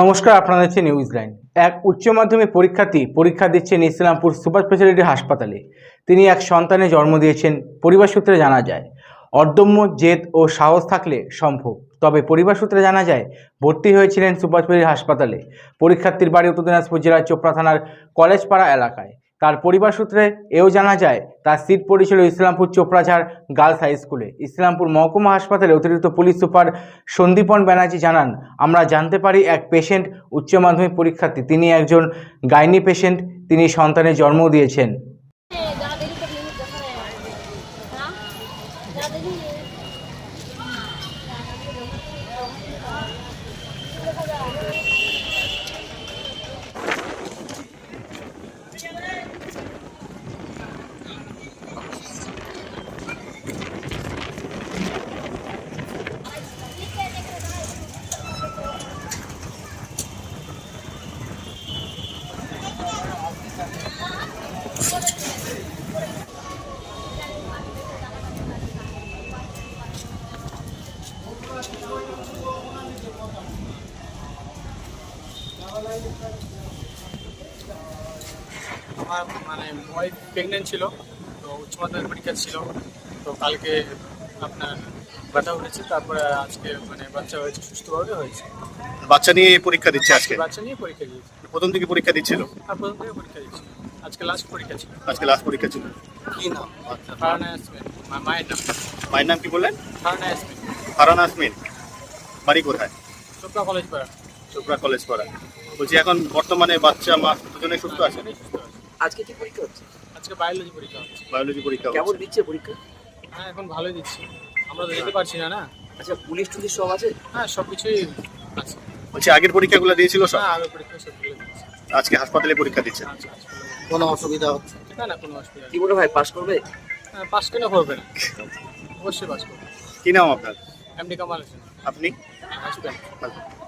নমস্কার, আপনারা হচ্ছে নিউজ লাইন এক উচ্চ মাধ্যমিক পরীক্ষার্থী পরীক্ষা দিচ্ছেন ইসলামপুর সুপার স্পেশালিটি হাসপাতালে। তিনি এক সন্তানের জন্ম দিয়েছেন, পরিবার সূত্রে জানা যায়। অর্দম্য জেদ ও সাহস থাকলে সম্ভব, তবে পরিবার সূত্রে জানা যায়, ভর্তি হয়েছিলেন সুপার স্পেশালিটি হাসপাতালে। পরীক্ষার্থীর বাড়ি উত্তর দিনাজপুর জেলার চোপড়া থানার কলেজপাড়া এলাকায়। তার পরিবার সূত্রে এও জানা যায়, তার সিট পড়েছিল ইসলামপুর চোপড়াঝাড় গার্লস হাই স্কুলে। ইসলামপুর মহকুমা হাসপাতালে অতিরিক্ত পুলিশ সুপার সন্দীপন ব্যানার্জি জানান, আমরা জানতে পারি এক পেশেন্ট উচ্চ মাধ্যমিক পরীক্ষার্থী। তিনি একজন গাইনি পেশেন্ট তিনি সন্তানের জন্ম দিয়েছেন। আমার মানে ওয়াইফ প্রেগনেন্ট ছিল তো উচ্চ মাধ্যমিক পরীক্ষা ছিল তো কালকে আপনার ব্যথা উঠেছে তারপরে আজকে মানে বাচ্চা হয়েছে সুস্থভাবে হয়েছে। বাচ্চা নিয়ে পরীক্ষা দিচ্ছে আজকে বাচ্চা নিয়ে পরীক্ষা দিয়েছে। প্রথম থেকে পরীক্ষা দিচ্ছিল? আর প্রথম থেকে পরীক্ষা দিয়েছে। আজকে লাস্ট পরীক্ষা ছিল। আজকে লাস্ট পরীক্ষা ছিল। কি নাম? ফারানা ইয়াসমিন। মায়ের নাম মায়ের নাম কি বললেন? ফারানা ইয়াসমিন। ফারানা আসমিন বাড়ি কোথায়? চোপড়া কলেজ পাড়া চোপড়া কলেজ পড়া বলছি এখন বর্তমানে বাচ্চা মা দুজনে সুস্থ আছে? আজকে কি পরীক্ষা হচ্ছে? আজকে বায়োলজি পরীক্ষা হচ্ছে। বায়োলজি পরীক্ষা কেমন দিচ্ছে পরীক্ষা? হ্যাঁ এখন ভালোই দিচ্ছি। আমরা তো যেতে পারছি না না? আচ্ছা পুলিশ টুলিশ সব আছে? হ্যাঁ সব কিছুই আছে। বলছি আগের পরীক্ষাগুলো দিয়েছিল সব? হ্যাঁ আগে পরীক্ষা সব তুলে আজকে হাসপাতালে পরীক্ষা দিচ্ছে? আচ্ছা আচ্ছা। কোনো অসুবিধা হচ্ছে? না না কোনো অসুবিধা কি মনে হয় পাস করবে? হ্যাঁ, পাস কেন করবে। না অবশ্যই পাস করবে। কি নাম আপনার? M D Kamal Hossain. আপনি? হাসবেন্ড